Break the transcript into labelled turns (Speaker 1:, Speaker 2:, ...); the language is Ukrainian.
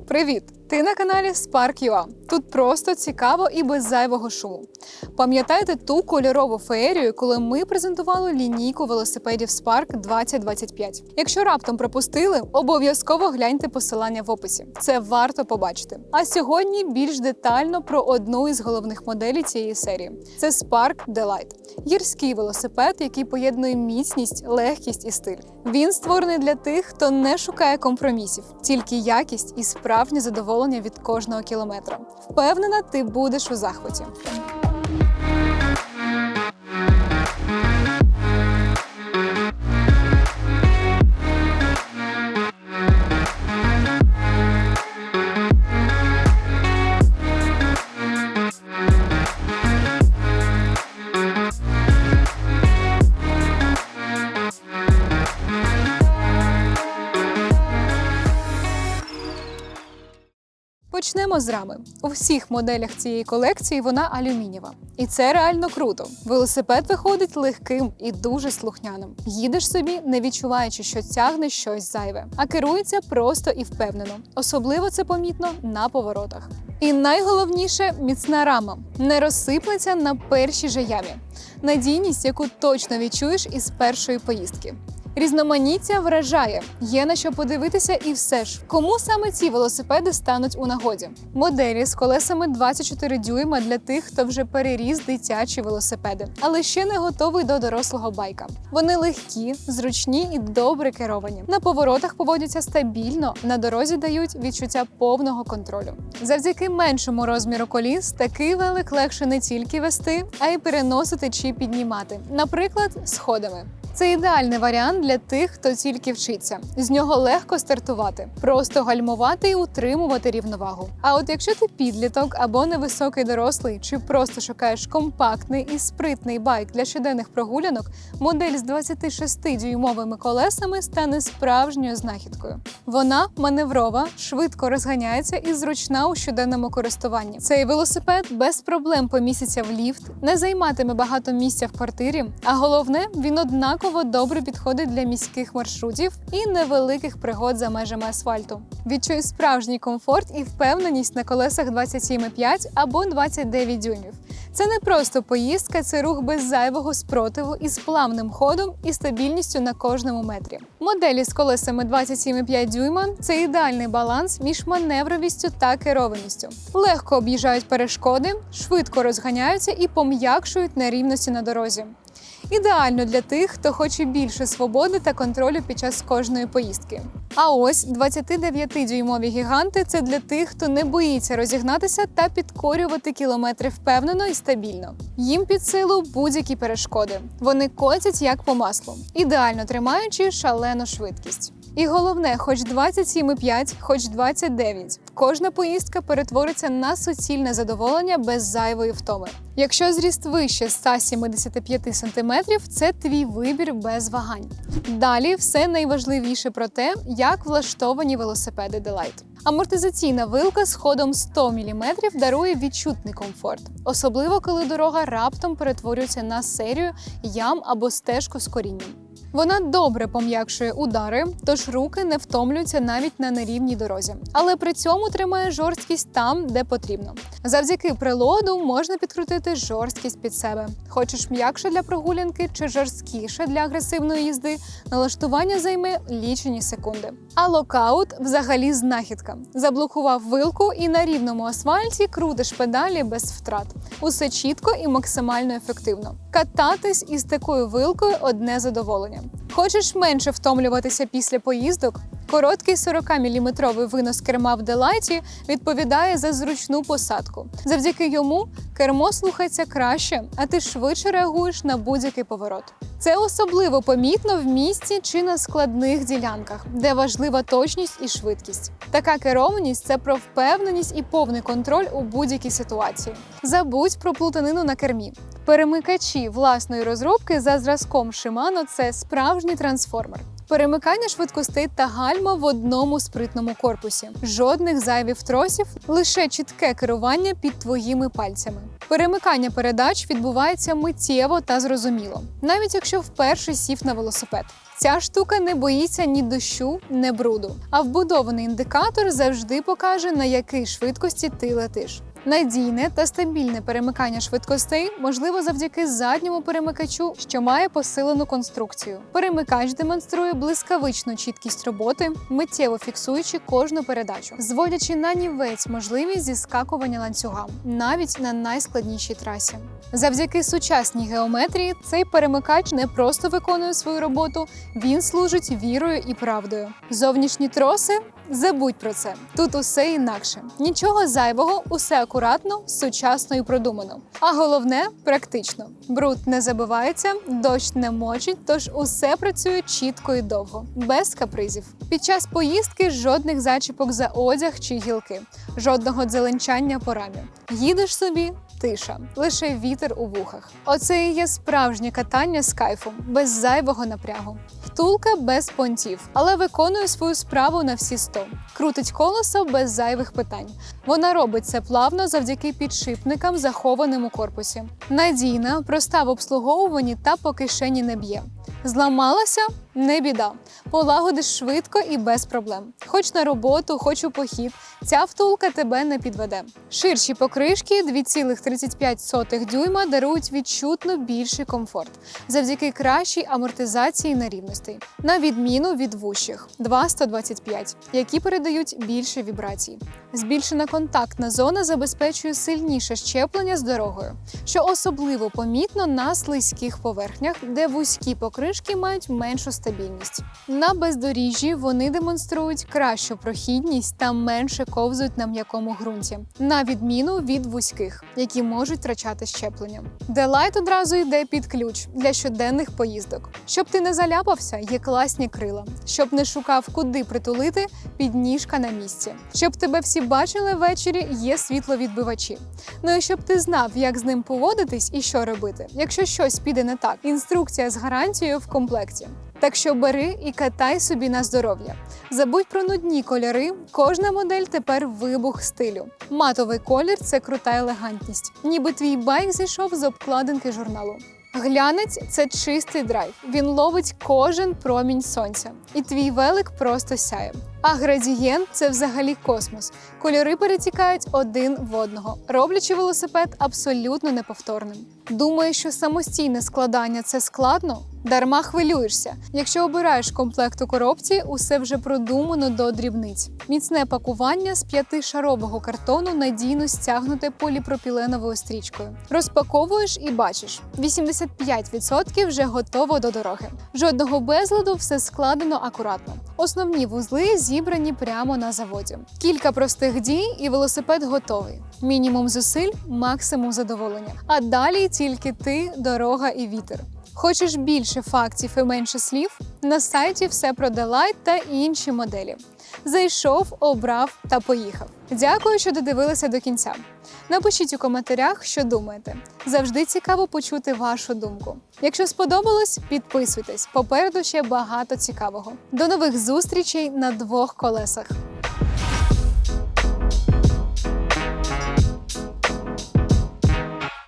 Speaker 1: Привіт! Ти на каналі Spark.ua. Тут просто цікаво і без зайвого шуму. Пам'ятаєте ту кольорову феєрію, коли ми презентували лінійку велосипедів Spark 2025? Якщо раптом пропустили, обов'язково гляньте посилання в описі. Це варто побачити. А сьогодні більш детально про одну із головних моделей цієї серії: це Spark Delight. гірський велосипед, який поєднує міцність, легкість і стиль. Він створений для тих, хто не шукає компромісів, тільки якість і справжнє задоволення від кожного кілометра. Впевнена, ти будеш у захваті. Почнемо з рами. У всіх моделях цієї колекції вона алюмінієва. І це реально круто. Велосипед виходить легким і дуже слухняним. Їдеш собі, не відчуваючи, що тягне щось зайве, а керується просто і впевнено. Особливо це помітно на поворотах. І найголовніше міцна рама не розсиплеться на першій же ямі. Надійність, яку точно відчуєш із першої поїздки. Різноманіття вражає, є на що подивитися, і все ж кому саме ці велосипеди стануть у нагоді. Моделі з колесами 24 дюйма для тих, хто вже переріс дитячі велосипеди, але ще не готовий до дорослого байка. Вони легкі, зручні і добре керовані. На поворотах поводяться стабільно, на дорозі дають відчуття повного контролю. Завдяки меншому розміру коліс такий велик легше не тільки вести, а й переносити чи піднімати, наприклад, сходами. Це ідеальний варіант для тих, хто тільки вчиться. З нього легко стартувати, просто гальмувати і утримувати рівновагу. А от якщо ти підліток або невисокий дорослий, чи просто шукаєш компактний і спритний байк для щоденних прогулянок, модель з 26-дюймовими колесами стане справжньою знахідкою. Вона маневрова, швидко розганяється і зручна у щоденному користуванні. Цей велосипед без проблем поміститься в ліфт, не займатиме багато місця в квартирі, а головне, він однаково добре підходить для міських маршрутів і невеликих пригод за межами асфальту. Відчуй справжній комфорт і впевненість на колесах 27,5 або 29 дюймів. Це не просто поїздка, це рух без зайвого спротиву із плавним ходом і стабільністю на кожному метрі. Моделі з колесами 27,5 дюйма це ідеальний баланс між маневровістю та керованістю. Легко об'їжджають перешкоди, швидко розганяються і пом'якшують нерівності на дорозі. Ідеально для тих, хто хоче більше свободи та контролю під час кожної поїздки. А ось 29-дюймові гіганти це для тих, хто не боїться розігнатися та підкорювати кілометри впевнено і стабільно. Їм під силу будь-які перешкоди. Вони котять як по маслу, ідеально тримаючи шалену швидкість. І головне, хоч 27,5, хоч 29. Кожна поїздка перетвориться на суцільне задоволення без зайвої втоми. Якщо зріст вище 175 см, це твій вибір без вагань. Далі все найважливіше про те, як влаштовані велосипеди Delight. Амортизаційна вилка з ходом 100 мм дарує відчутний комфорт, особливо коли дорога раптом перетворюється на серію ям або стежку з корінням. Вона добре пом'якшує удари, тож руки не втомлюються навіть на нерівній дорозі, але при цьому тримає жорсткість там, де потрібно. Завдяки приладу можна підкрутити жорсткість під себе. Хочеш м'якше для прогулянки чи жорсткіше для агресивної їзди, налаштування займе лічені секунди. А локаут взагалі знахідка. Заблокував вилку і на рівному асфальті крутиш педалі без втрат. Усе чітко і максимально ефективно. Кататись із такою вилкою одне задоволення. Хочеш менше втомлюватися після поїздок? Короткий 40-мм винос керма в Делайті відповідає за зручну посадку. Завдяки йому кермо слухається краще, а ти швидше реагуєш на будь-який поворот. Це особливо помітно в місті чи на складних ділянках, де важлива точність і швидкість. Така керованість це про впевненість і повний контроль у будь-якій ситуації. Забудь про плутанину на кермі. Перемикачі власної розробки за зразком Shimano – це справжній трансформер. Перемикання швидкостей та гальма в одному спритному корпусі. Жодних зайвих тросів, лише чітке керування під твоїми пальцями. Перемикання передач відбувається миттєво та зрозуміло, навіть якщо вперше сів на велосипед. Ця штука не боїться ні дощу, ні бруду. А вбудований індикатор завжди покаже, на якій швидкості ти летиш. Надійне та стабільне перемикання швидкостей можливо завдяки задньому перемикачу, що має посилену конструкцію. Перемикач демонструє блискавичну чіткість роботи, миттєво фіксуючи кожну передачу, зводячи на нівець можливість зіскакування ланцюгам, навіть на найскладнішій трасі. Завдяки сучасній геометрії цей перемикач не просто виконує свою роботу, він служить вірою і правдою. Зовнішні троси Забудь про це. Тут усе інакше. Нічого зайвого, усе акуратно, сучасно і продумано. А головне практично. Бруд не забивається, дощ не мочить, тож усе працює чітко і довго, без капризів. Під час поїздки жодних зачіпок за одяг чи гілки, жодного дзеленчання по рамі. Їдеш собі. Тиша, лише вітер у вухах. Оце і є справжнє катання з кайфом, без зайвого напрягу. Втулка без понтів, але виконує свою справу на всі сто. Крутить колесо без зайвих питань. Вона робить це плавно завдяки підшипникам, захованим у корпусі. Надійна, проста в обслуговуванні та по кишені не б'є. Зламалася не біда. Полагодиш швидко і без проблем. Хоч на роботу, хоч у похід. Ця втулка тебе не підведе. Ширші покришки 2,35 дюйма дарують відчутно більший комфорт завдяки кращій амортизації нерівностей, на відміну від вущих 2,125, які передають більше вібрацій. Збільшена контактна зона забезпечує сильніше щеплення з дорогою, що особливо помітно на слизьких поверхнях, де вузькі покришки мають меншу стабільність. На бездоріжжі вони демонструють кращу прохідність та менше ковзують на м'якому ґрунті, на відміну від вузьких, які можуть втрачати щеплення. Делайт одразу йде під ключ для щоденних поїздок. Щоб ти не заляпався, є класні крила. Щоб не шукав, куди притулити, підніжка на місці. Щоб тебе всі бачили ввечері, є світловідбивачі. Ну і щоб ти знав, як з ним поводитись і що робити, якщо щось піде не так. Інструкція з гарантією в комплекті. Так що бери і катай собі на здоров'я. Забудь про нудні кольори. Кожна модель тепер вибух стилю. Матовий колір це крута елегантність, ніби твій байк зійшов з обкладинки журналу. Глянець це чистий драйв. Він ловить кожен промінь сонця, і твій велик просто сяє. А градієнт це взагалі космос. Кольори перетікають один в одного, роблячи велосипед абсолютно неповторним. Думаєш, що самостійне складання це складно? Дарма хвилюєшся. Якщо обираєш комплект у коробці, усе вже продумано до дрібниць. Міцне пакування з п'ятишарового картону надійно стягнуте поліпропіленовою стрічкою. Розпаковуєш і бачиш: 85% вже готово до дороги. Жодного безладу, все складено акуратно. Основні вузли зібрані прямо на заводі. Кілька простих дій, і велосипед готовий. Мінімум зусиль, максимум задоволення. А далі тільки ти, дорога і вітер. Хочеш більше фактів і менше слів? На сайті все про Delight та інші моделі. Зайшов, обрав та поїхав. Дякую, що додивилися до кінця. Напишіть у коментарях, що думаєте. Завжди цікаво почути вашу думку. Якщо сподобалось, підписуйтесь. Попереду ще багато цікавого. До нових зустрічей на двох колесах.